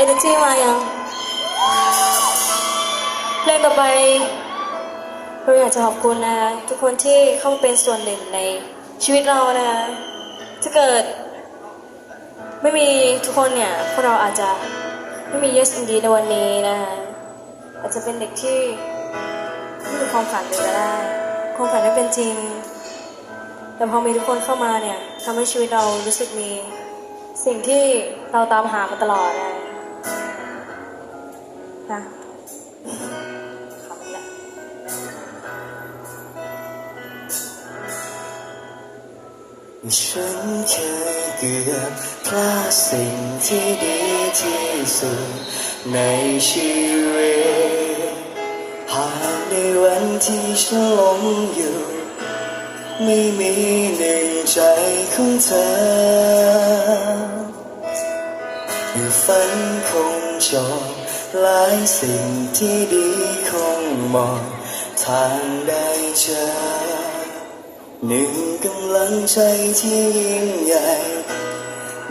energy มายังเพลงต่อไปเราอยากจะขอบคุณนะ ทุกคนที่เข้ามาเป็นส่วนหนึ่งในชีวิตเรานะถ้าเกิด ไม่มีทุกคนเนี่ยพวกเราอาจจะไม่มี Yes Indeed ในวันนี้นะอาจจะเป็นเด็กที่ไม่มีความฝันเลยก็ได้ความฝันไม่เป็นจริงแต่พอมีทุกคนเข้ามาเนี่ยทำให้ชีวิตเรารู้สึกมี สิ่งที่เราตามหามาตลอดนะนะขอบคุณนะฉันเคยเกือบพลาดสิ่งที่ดีที่สุดในชีวิต หากในวันที่ฉันหลงอยู่ ไม่มีหนึ่งใจของเธอ ฝันคงจบหลายสิ่งที่ดีคงมองทางได้เจอหนึ่งกำลังใจที่ยิ่งใหญ่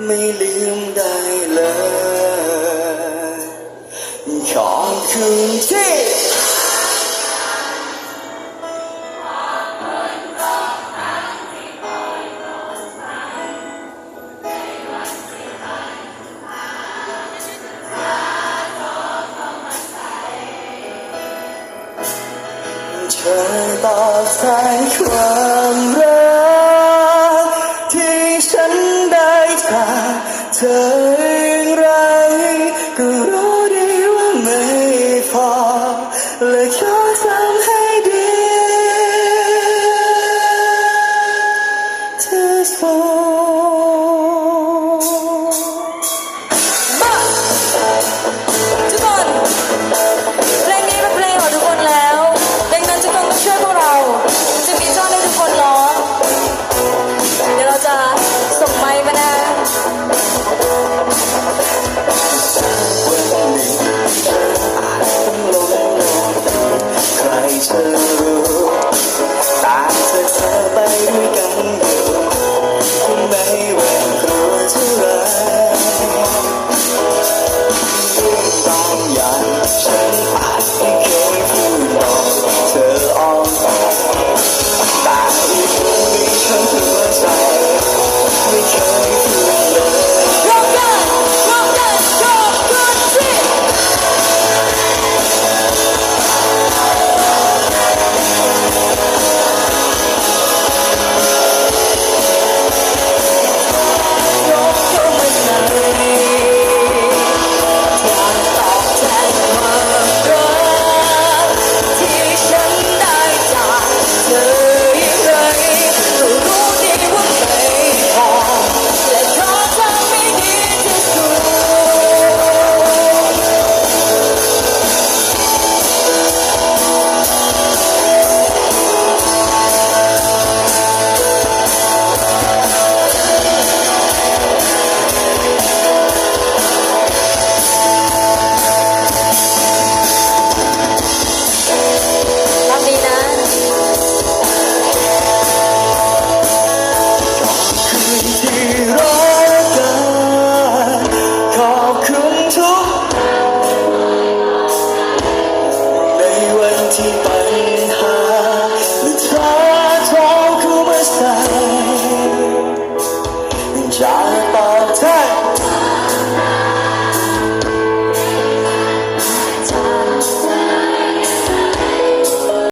ไม่ลืมได้เลยขอบคุณที่ เธอตอบแทนความรัก ที่ฉันได้จากเธอองไรก็รู้ดีว่าไม่พอและขอทำให้ดีที่สุ